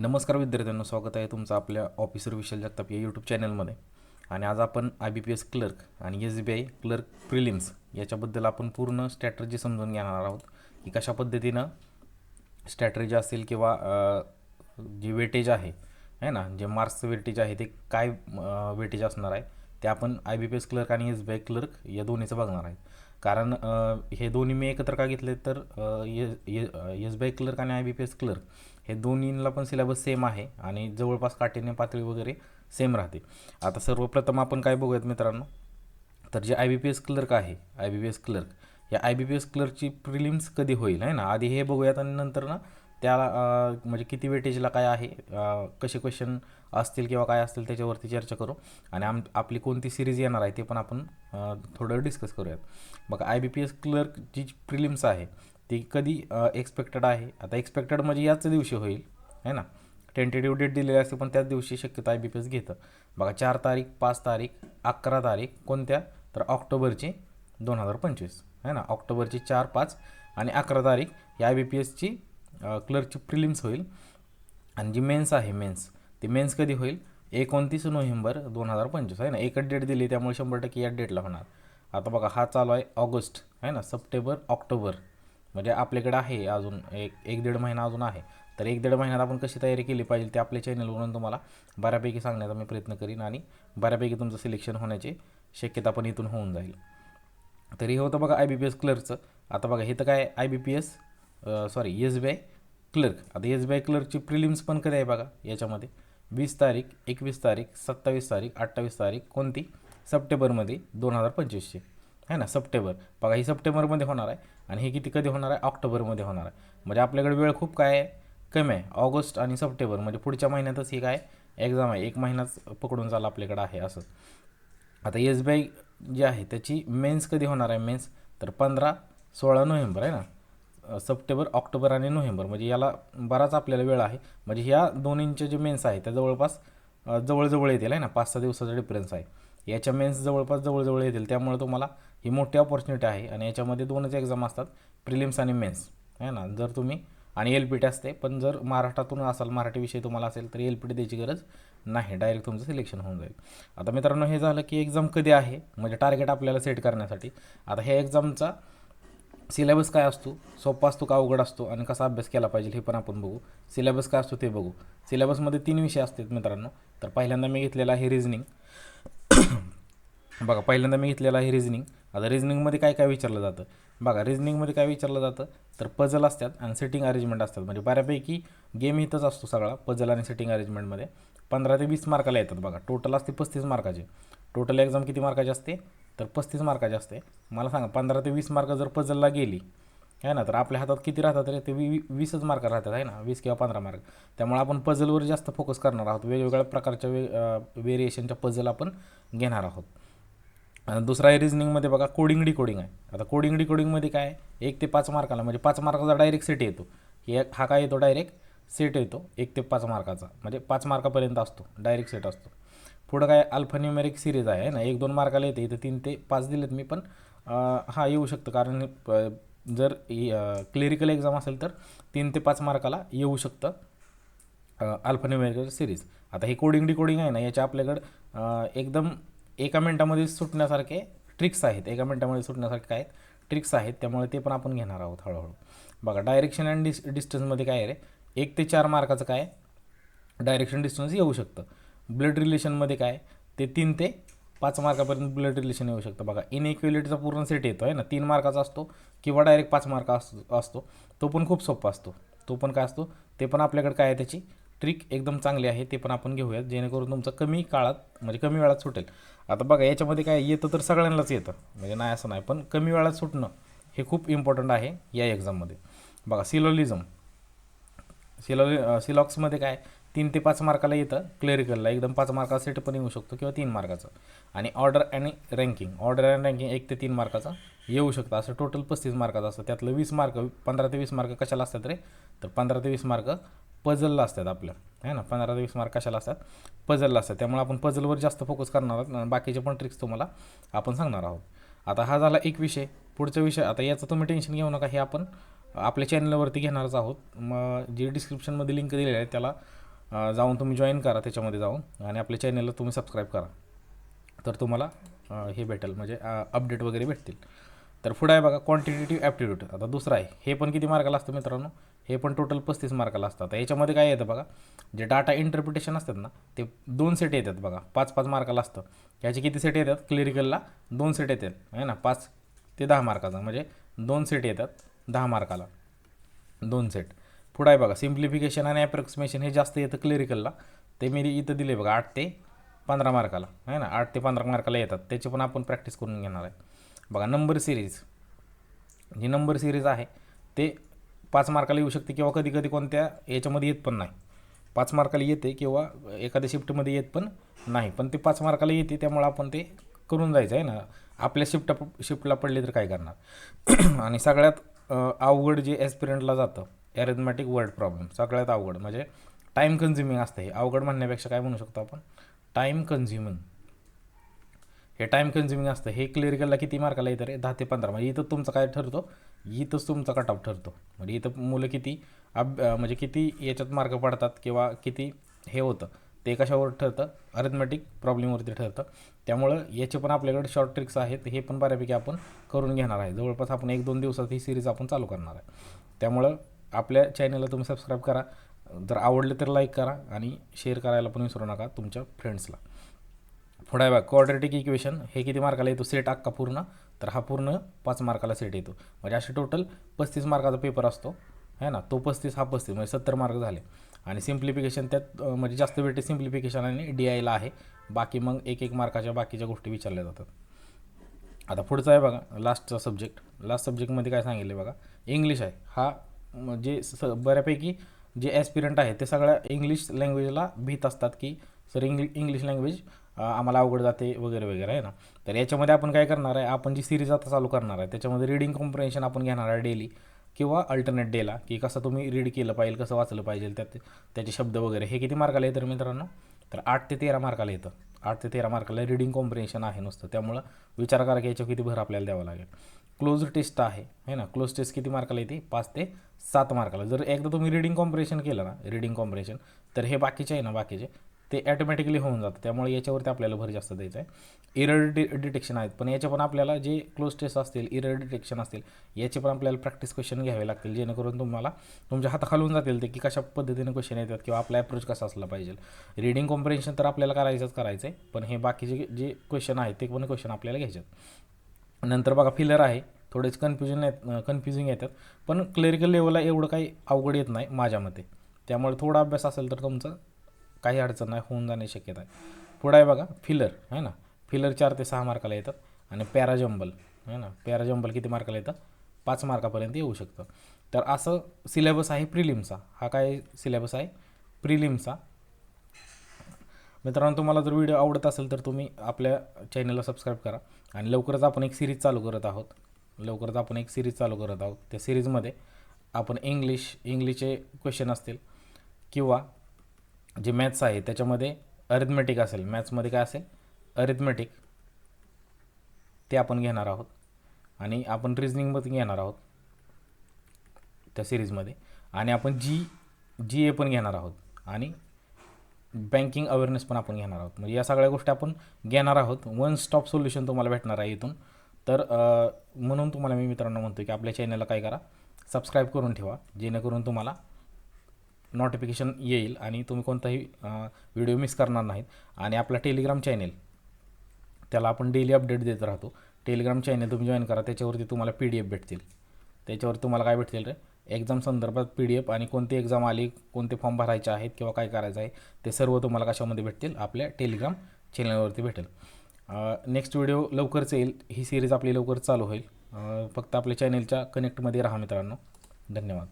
नमस्कार विद्यार्थ्यांनो स्वागत आहे तुमचं आपल्या ऑफिसर विशाल जगताप या यूट्यूब चॅनलमध्ये आणि आज आपण I B P S clerk आणि S B I clerk prelims याच्याबद्दल आपण पूर्ण स्ट्रॅटर्जी समजून घेणार आहोत. की कशा पद्धतीनं स्ट्रॅटर्जी असेल किंवा जे वेटेज आहे है ना जे मार्क्सचं वेटेज आहे ते काय वेटेज असणार आहे ते आपण I B P S clerk आणि एस बी आय क्लर्क या दोन्हीचं बघणार आहे. कारण हे दोन्ही मी एकत्र का घेतले तर एस बी आय क्लर्क आणि I B P S clerk हे दोन्हीला पण सिलेबस सेम आहे आणि जवळपास काठीण्य पातळी वगैरे सेम राहते. आता सर्वप्रथम आपण काय बघूयात मित्रांनो? तर जे I B P S clerk आहे I B P S clerk या आय बी पी एस क्लर्कची प्रिलिम्स कधी होईल आहे ना? आधी हे बघूयात आणि नंतर ना त्याला म्हणजे किती वेटेजला काय आहे कसे क्वेश्चन असतील किंवा काय असतील त्याच्यावरती चर्चा करू. आणि आम आपली कोणती सिरीज येणार आहे ते पण आपण थोडं डिस्कस करूयात. बघा आय बी पी एस क्लर्कची जी प्रिलिम्स आहे ती कधी एक्सपेक्टेड आहे. आता एक्सपेक्टेड म्हणजे याच दिवशी होईल है ना? टेंटेटिव्ह डेट दिलेली असते पण त्याच दिवशी शक्यतो आय बी पी एस घेतं. बघा चार तारीख पाच तारीख अकरा तारीख कोणत्या? तर ऑक्टोबरची दोन हजार पंचवीस है ना? ऑक्टोबरची चार पाच आणि अकरा तारीख या आय बी पी एसची क्लर्कची प्रिलिम्स होईल. आणि जी मेन्स आहे मेन्स ती मेन्स कधी होईल? एकोणतीस नोव्हेंबर दोन हजार पंचवीस आहे ना? एकच डेट दिली त्यामुळे शंभर टक्के या डेटला होणार. आता बघा हा चालू आहे ऑगस्ट आहे ना? September October. म्हणजे आपल्याकडे आहे अजून एक एक दीड महिना अजून आहे. तर एक दीड महिन्यात आपण कशी तयारी केली पाहिजे ते आपल्या चॅनलवरून तुम्हाला बऱ्यापैकी सांगण्याचा मी प्रयत्न करीन आणि बऱ्यापैकी तुमचं सिलेक्शन होण्याची शक्यता पण इथून होऊन जाईल. तरी हे होतं बघा आय बी पी एस क्लर्कचं आता बघा हे तर काय I B P S sorry S B I clerk आता एस बी आय क्लर्कची प्रिलिम्स पण कधी आहे बघा याच्यामध्ये? वीस तारीख एकवीस तारीख सत्तावीस तारीख अठ्ठावीस तारीख कोणती? सप्टेंबरमध्ये दोन हजार पंचवीसची. आहे ना? सप्टेंबर. बघा ही सप्टेंबरमध्ये होणार आहे. आणि हे किती कधी होणार आहे? ऑक्टोबरमध्ये होणार आहे. म्हणजे आपल्याकडे वेळ खूप काय आहे? कमी आहे. ऑगस्ट आणि सप्टेंबर म्हणजे पुढच्या महिन्यातच ही काय एक्झाम आहे. एक महिनाच पकडून चाला आपल्याकडे आहे असं. आता एस बी आय जी आहे त्याची मेन्स कधी होणार आहे? मेन्स तर पंधरा सोळा नोव्हेंबर आहे ना? सप्टेंबर ऑक्टोबर आणि नोव्हेंबर. म्हणजे याला बराच आपल्याला वेळ आहे. म्हणजे ह्या दोन्हींचे जे मेन्स आहे त्या जवळपास जवळजवळ येतील आहे ना? पाच सहा दिवसाचा डिफरन्स आहे. याच्या मेन्स जवळपास जवळजवळ येतील. त्यामुळे तुम्हाला ही मोठी ऑपॉर्च्युनिटी आहे. आणि याच्यामध्ये दोनच एक्झाम असतात. प्रिलिम्स आणि मेन्स आहे ना? जर तुम्ही आणि एल पी टी असते. पण जर महाराष्ट्रातून असाल मराठी विषय तुम्हाला असेल तर एल पी टी द्यायची गरज नाही. डायरेक्ट तुमचं सिलेक्शन होऊन जाईल. आता मित्रांनो हे झालं की एक्झाम कधी आहे? म्हणजे टार्गेट आपल्याला सेट करण्यासाठी. आता ह्या एक्झामचा सिलेबस काय असतो? सोपा असतो का अवघड असतो? आणि कसा अभ्यास केला पाहिजे हे पण आपण बघू. सिलेबस काय असतो ते बघू. सिलेबसमध्ये तीन विषय असतात मित्रांनो. तर पहिल्यांदा मी घेतलेला आहे रिझनिंग बघा पहिल्यांदा मी घेतलेला आहे रिझनिंग आता रिझनिंगमध्ये काय काय विचारलं जातं? बघा रिझनिंगमध्ये काय विचारलं जातं? तर पझल असतात आणि सेटिंग अरेंजमेंट असतात. म्हणजे बऱ्यापैकी गेम इथंच असतो सगळा पझल आणि सेटिंग अरेंजमेंटमध्ये पंधरा ते वीस मार्काला येतात बघा. टोटल असते पस्तीस मार्काचे टोटल एक्झाम किती मार्काची असते? तर पस्तीस मार्काची असते. मला सांगा पंधरा ते वीस मार्क जर पझलला गेली आहे ना? तर आपल्या हातात किती राहतात रे? ते वी वीसच मार्क राहतात आहे ना? वीस किंवा पंधरा मार्क त्यामुळे आपण पझलवर जास्त फोकस करणार आहोत. वेगवेगळ्या प्रकारच्या वे वेरिएशनच्या पझल आपण घेणार आहोत. दुसरा आहे रिझनिंगमध्ये बघा कोडिंग डिकोडिंग आहे. आता कोडिंग डिकोडिंगमध्ये काय आहे? एक ते पाच मार्काला म्हणजे पाच मार्काचा डायरेक्ट सेट येतो. हे हा काय येतो? डायरेक्ट सेट येतो. एक ते पाच मार्काचा म्हणजे पाच मार्कापर्यंत असतो. डायरेक्ट सेट असतो. पुढं काय अल्फान्युमेरिक सिरीज आहे ना? एक दोन मार्काला येते इथं तीन ते पाच दिलेत मी पण हा येऊ शकतं. कारण जर क्लेरिकल एक्झाम असेल तर तीन ते पाच मार्काला येऊ शकतं अल्फान्युमेरिकल सिरीज आता हे कोडिंग डिकोडिंग आहे ना याच्या आपल्याकडं एकदम एका मिनटामध्ये सुटण्यासारखे ट्रिक्स आहेत. एका मिनटामध्ये सुटण्यासारखे काय ट्रिक्स आहेत. त्यामुळे ते पण आपण घेणार आहोत हळूहळू. बघा डायरेक्शन अँड डिस डिस्टन्समध्ये काय आहे रे? एक ते चार मार्काचं काय? डायरेक्शन डिस्टन्स येऊ शकतं. ब्लड रिलेशनमध्ये काय? ते तीन ते पाच मार्कापर्यंत ब्लड रिलेशन येऊ शकतं. बघा इनइक्वेलिटीचा पूर्ण सेट येतो आहे ना. तीन मार्काचा असतो किंवा डायरेक्ट पाच मार्क असतो असतो. तो पण खूप सोपा असतो. तो पण काय असतो? ते पण आपल्याकडे काय आहे त्याची? ट्रिक एकदम चांगली आहे. ते पण आपण घेऊयात. जेणेकरून तुमचं कमी काळात म्हणजे कमी वेळात सुटेल. आता बघा याच्यामध्ये काय येतं तर सगळ्यांनाच येतं. म्हणजे नाही असं नाही. पण कमी वेळात सुटणं हे खूप इम्पॉर्टंट आहे या एक्झाममध्ये बघा सिलोलिझम सिलो सिलॉक्समध्ये काय? तीन ते पाच मार्काला येतं क्लेरिकलला एकदम पाच मार्काचा सेट पण येऊ शकतो किंवा तीन मार्काचा. आणि ऑर्डर आणि रँकिंग ऑर्डर अँड रँकिंग एक ते तीन मार्काचा येऊ शकतं. असं टोटल पस्तीस मार्काचं असतं. त्यातलं वीस मार्क पंधरा ते वीस मार्क कशाला असतात रे? तर पंधरा ते वीस मार्क पझलला असतात आपलं. आहे ना? पंधरा ते वीस मार्क कशाला असतात? पझलला असतात. त्यामुळे आपण पझलवर जास्त फोकस करणार आहोत आणि बाकीचे पण ट्रिक्स तुम्हाला आपण सांगणार आहोत. आता हा झाला एक विषय. पुढचा विषय आता याचं तुम्ही टेन्शन घेऊ नका. हे आपण आपल्या चॅनलवरती घेणारच आहोत. मग जे डिस्क्रिप्शनमध्ये लिंक दिलेली आहे त्याला जाऊन तुम्ही जॉईन करा त्याच्यामध्ये जाऊन आणि आपल्या चॅनलला तुम्ही सबस्क्राईब करा. तर तुम्हाला हे भेटेल. म्हणजे अपडेट वगैरे भेटतील. तर पुढं आहे बघा क्वांटिटेटिव्ह ॲप्टिट्यूड आता दुसरं आहे. हे पण किती मार्काला असतं मित्रांनो? हे पण टोटल पस्तीस मार्काला असतं. आता याच्यामध्ये काय येतं बघा जे डाटा इंटरप्रिटेशन असतात ना ते दोन सेट येतात बघा. पाच पाच मार्काला असतं. याचे किती सेट येतात? क्लिरिकलला दोन सेट येतात. आहे ना? पाच ते दहा मार्काचा म्हणजे दोन सेट येतात दहा मार्काला दोन सेट पुढं आहे बघा सिम्प्लिफिकेशन आणि ॲप्रॉक्सिमेशन हे जास्त येतं क्लिरिकलला ते मी इथं दिले बघा आठ ते पंधरा मार्काला आहे ना? आठ ते पंधरा मार्काला येतात. त्याची पण आपण प्रॅक्टिस करून घेणार आहे. बघा नंबर सिरीज जी नंबर सिरीज आहे ते पाच मार्काला येऊ शकते किंवा कधी कधी कोणत्या याच्यामध्ये येत पण नाही. पाच मार्काला येते किंवा एखाद्या शिफ्टमध्ये येत पण नाही. पण ते पाच मार्काला येते त्यामुळे आपण ते करून जायचं आहे ना? आपल्या शिफ्ट शिफ्टला पडले तर काय करणार? आणि सगळ्यात अवघड जे ॲस्पिरंटला जातं ॲरेथमॅटिक वर्ड प्रॉब्लेम सगळ्यात अवघड म्हणजे टाईम कन्झ्युमिंग असतं हे. अवघड म्हणण्यापेक्षा काय म्हणू शकतो आपण? टाईम कन्झ्युमिंग हे टाईम कन्झ्युमिंग असतं. हे क्लिअरिकलला किती मार्काला येतं रे? दहा ते पंधरा. म्हणजे इथं तुमचं काय ठरतो? इथंच तुमचा कट ऑफ ठरतो. म्हणजे इथं मुलं किती अब म्हणजे किती याच्यात मार्क पडतात किंवा किती हे होतं. ते कशावर ठरतं? अरिथमॅटिक प्रॉब्लेमवरती ठरतं. त्यामुळं याचे पण आपल्याकडे शॉर्ट ट्रिक्स आहेत. हे पण बऱ्यापैकी आपण करून घेणार आहे. जवळपास आपण एक दोन दिवसात ही सिरीज आपण चालू करणार आहे. त्यामुळं आपल्या चॅनलला तुम्ही सबस्क्राईब करा. जर आवडले तर लाईक करा आणि शेअर करायला पण विसरू नका तुमच्या फ्रेंड्सला पुढे आहे बघा क्वाड्रेटिक इक्वेशन हे किती मार्काला येतो? सेट अख्खा पूर्ण. तर हा पूर्ण पाच मार्काला सेट येतो. म्हणजे असे टोटल पस्तीस मार्काचा पेपर असतो. है ना? तो पस्तीस हा पस्तीस म्हणजे सत्तर मार्क झाले. आणि सिम्प्लिफिकेशन त्यात म्हणजे जास्त वेटे सिम्प्लिफिकेशन आणि डी आयला आहे. बाकी मग एक एक मार्काच्या बाकीच्या गोष्टी विचारल्या जातात. आता पुढचा आहे बघा लास्टचा सब्जेक्ट लास्ट सब्जेक्टमध्ये काय सांगितलं बघा? इंग्लिश आहे. हा म्हणजे जे स बऱ्यापैकी जे ॲस्पिरंट आहे ते सगळ्या इंग्लिश लँग्वेजला भीत असतात की सर इंग्लि इंग्लिश लँग्वेज आम्हाला अवघड जाते वगैरे वगैरे आहे ना? तर याच्यामध्ये आपण काय करणार आहे आपण जी सिरीज आता चालू करणार आहे त्याच्यामध्ये रिडिंग कॉम्प्रिहेन्शन आपण घेणार आहे डेली किंवा अल्टरनेट डेला की कसं तुम्ही रीड केलं पाहिजे कसं वाचलं पाहिजे त्यात त्याचे शब्द वगैरे हे किती मार्काला येतं मित्रांनो? तर आठ ते तेरा मार्काला येतं आठ ते तेरा मार्काला रिडिंग कॉम्प्रिहेन्शन आहे नुसतं. त्यामुळं विचार करा की याच्यावर किती भर आपल्याला द्यावा लागेल. क्लोज टेस्ट आहे है ना? क्लोज टेस्ट किती मार्काला येते पाच ते सात मार्काला जर एकदा तुम्ही रिडिंग कॉम्प्रेशन केलं ना रिडिंग कॉम्प्रेशन तर हे बाकीचे आहे ना बाकीचे ते ॲटोमॅटिकली होऊन जातं. त्यामुळे याच्यावरती आपल्याला भर जास्त द्यायचा आहे. इरर डि डिटेक्शन आहेत. पण याच्या पण आपल्याला जे क्लोज टेस्ट असतील इरर डिटेक्शन असतील याचे पण आपल्याला प्रॅक्टिस क्वेश्चन घ्यावे लागतील. जेणेकरून तुम्हाला तुमच्या हाताखालून जातील ते की कशा पद्धतीने क्वेश्चन येतात किंवा आपला अप्रोच कसा असला पाहिजे. रिडिंग कॉम्प्रेशन तर आपल्याला करायचंच करायचं आहे पण हे बाकीचे जे क्वेश्चन आहेत ते पण क्वेश्चन आपल्याला घ्यायचे आहेत नंतर बघा फिलर आहे. थोडेच कन्फ्युजन येत कन्फ्युजिंग येतात. पण क्लेरिकल लेवलला एवढं काही अवघड येत नाही माझ्या मते त्यामुळे थोडा अभ्यास असेल तर तुमचं काही अडचण नाही होऊन जाण्याची शक्यता आहे. पुढं आहे बघा फिलर आहे ना? फिलर चार ते सहा मार्काला येतात. आणि पॅराजंबल आहे ना? पॅराजंबल किती मार्काला येतं? पाच मार्कापर्यंत येऊ शकतं. तर असं सिलेबस आहे प्रिलिमचा हा काय सिलेबस आहे? प्रिलिमचा मित्रांनो तुम्हाला जर व्हिडिओ आवडत असेल तर तुम्ही आपल्या चॅनलला सबस्क्राईब करा. आणि लवकरच आपण एक सिरीज चालू करत आहोत. लवकरच आपण एक सिरीज चालू करत आहोत. त्या सिरीजमध्ये आपण इंग्लिश इंग्लिशचे क्वेश्चन असतील किंवा जे मॅथ्स आहे त्याच्यामध्ये अरिथमेटिक असेल. मॅथ्समध्ये काय असेल? अरिथमेटिक ते आपण घेणार आहोत. आणि आपण रिजनिंगमध्ये घेणार आहोत त्या सिरीजमध्ये आणि आपण जी जी ए पण घेणार आहोत. आणि बँकिंग अवेअरनेस पण आपण घेणार आहोत. म्हणजे या सगळ्या गोष्टी आपण घेणार आहोत. वन स्टॉप सोल्युशन तुम्हाला भेटणार आहे इथून. तर म्हणून तुम्हाला मी मित्रांनो म्हणतो की आपल्या चॅनलला काय करा सबस्क्राईब करून ठेवा जेणेकरून तुम्हाला नोटिफिकेशन येईल आणि तुम्ही कोणताही व्हिडिओ मिस करणार नाहीत. आणि आपला टेलिग्राम चॅनेल त्याला आपण डेली अपडेट देत राहतो. टेलिग्राम चॅनेल तुम्ही जॉईन करा त्याच्यावरती तुम्हाला पी डी एफ भेटतील. त्याच्यावर तुम्हाला काय भेटतील रे? एक्झाम संदर्भात पी डी एफ आणि कोणती एक्झाम आली कोणते फॉर्म भरायचे आहेत किंवा काय करायचं आहे ते सर्व तुम्हाला कशामध्ये भेटतील? आपल्या टेलिग्राम चॅनलवरती भेटेल. नेक्स्ट व्हिडिओ लवकरच येईल. ही सिरीज आपली लवकर चालू होईल. फक्त आपल्या चॅनलच्या कनेक्टमध्ये राहा मित्रांनो. धन्यवाद.